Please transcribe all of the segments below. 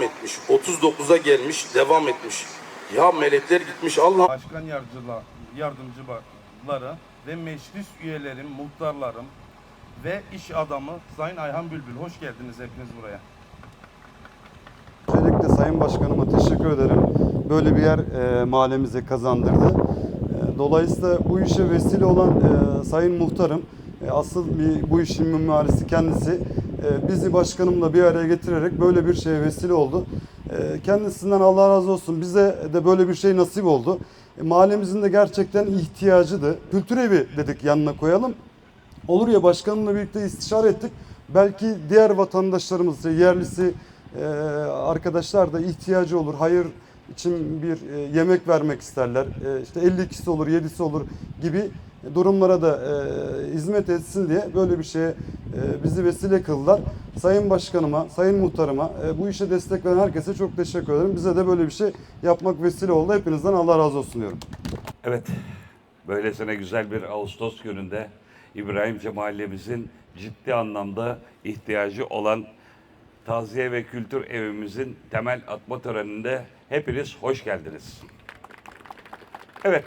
39'a gelmiş, devam etmiş. Ya melekler gitmiş Allah başkan yardımcılar, yardımcıları ve meclis üyelerim, muhtarlarım ve iş adamı Sayın Ayhan Bülbül. Hoş geldiniz hepiniz buraya. Öncelikle Sayın Başkanıma teşekkür ederim. Böyle bir yer e, mahallemize kazandırdı. E, dolayısıyla bu işe vesile olan e, Sayın Muhtarım, e, asıl bir, bu işin mimarisi kendisi. E, bizi başkanımla bir araya getirerek böyle bir şeye vesile oldu. E, kendisinden Allah razı olsun. Bize de böyle bir şey nasip oldu. E, mahallemizin de gerçekten ihtiyacıydı. Kültür evi dedik yanına koyalım. Olur ya başkanımla birlikte istişare ettik. Belki diğer vatandaşlarımız, yerlisi e, arkadaşlar da ihtiyacı olur. Hayır için bir e, yemek vermek isterler. İşte 52'si olur, 7'si olur gibi durumlara da e, hizmet etsin diye böyle bir şeye e, bizi vesile kıldılar. Sayın Başkanıma, Sayın Muhtarıma e, bu işe destek veren herkese çok teşekkür ederim. Bize de böyle bir şey yapmak vesile oldu. Hepinizden Allah razı olsun diyorum. Evet, böylesine güzel bir Ağustos gününde İbrahimce mahallemizin ciddi anlamda ihtiyacı olan taziye ve kültür evimizin temel atma töreninde hepiniz hoş geldiniz. Evet,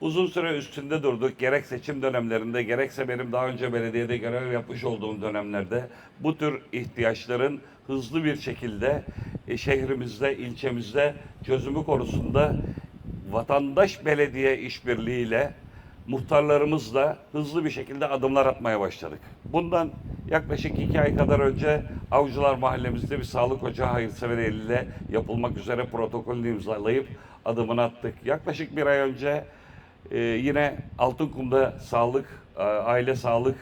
uzun süre üstünde durduk. Gerek seçim dönemlerinde, gerekse benim daha önce belediyede görev yapmış olduğum dönemlerde bu tür ihtiyaçların hızlı bir şekilde e, şehrimizde, ilçemizde çözümü konusunda vatandaş belediye işbirliğiyle muhtarlarımızla hızlı bir şekilde adımlar atmaya başladık. Bundan yaklaşık iki ay kadar önce Avcılar Mahallemizde bir sağlık ocağı hayırsever eliyle yapılmak üzere protokolünü imzalayıp adımını attık. Yaklaşık bir ay önce e, yine Altınkum'da sağlık, e, aile sağlık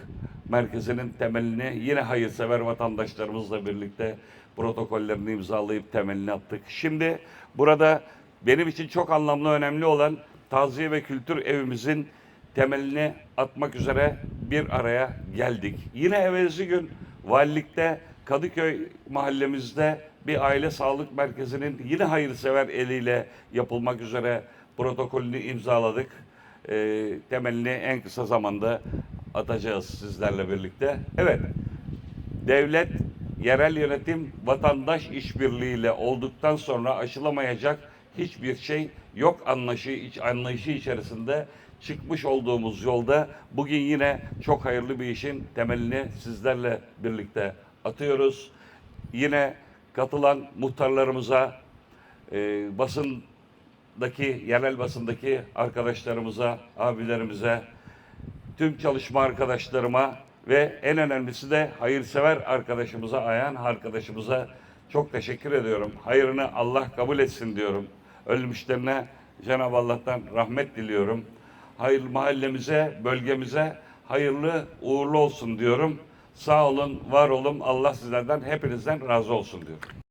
merkezinin temelini yine hayırsever vatandaşlarımızla birlikte protokollerini imzalayıp temelini attık. Şimdi burada benim için çok anlamlı önemli olan taziye ve kültür evimizin temelini atmak üzere bir araya geldik. Yine evvelsi gün valilikte Kadıköy mahallemizde bir aile sağlık merkezinin yine hayırsever eliyle yapılmak üzere protokolünü imzaladık. Ee, temelini en kısa zamanda atacağız sizlerle birlikte. Evet, devlet, yerel yönetim, vatandaş işbirliğiyle olduktan sonra aşılamayacak hiçbir şey yok anlayışı, iç- anlayışı içerisinde çıkmış olduğumuz yolda bugün yine çok hayırlı bir işin temelini sizlerle birlikte atıyoruz. Yine katılan muhtarlarımıza, e, basındaki, yerel basındaki arkadaşlarımıza, abilerimize, tüm çalışma arkadaşlarıma ve en önemlisi de hayırsever arkadaşımıza, Ayhan arkadaşımıza çok teşekkür ediyorum. Hayrını Allah kabul etsin diyorum. Ölmüşlerine Cenab-ı Allah'tan rahmet diliyorum. Hayır mahallemize, bölgemize hayırlı uğurlu olsun diyorum. Sağ olun, var olun. Allah sizlerden hepinizden razı olsun diyorum.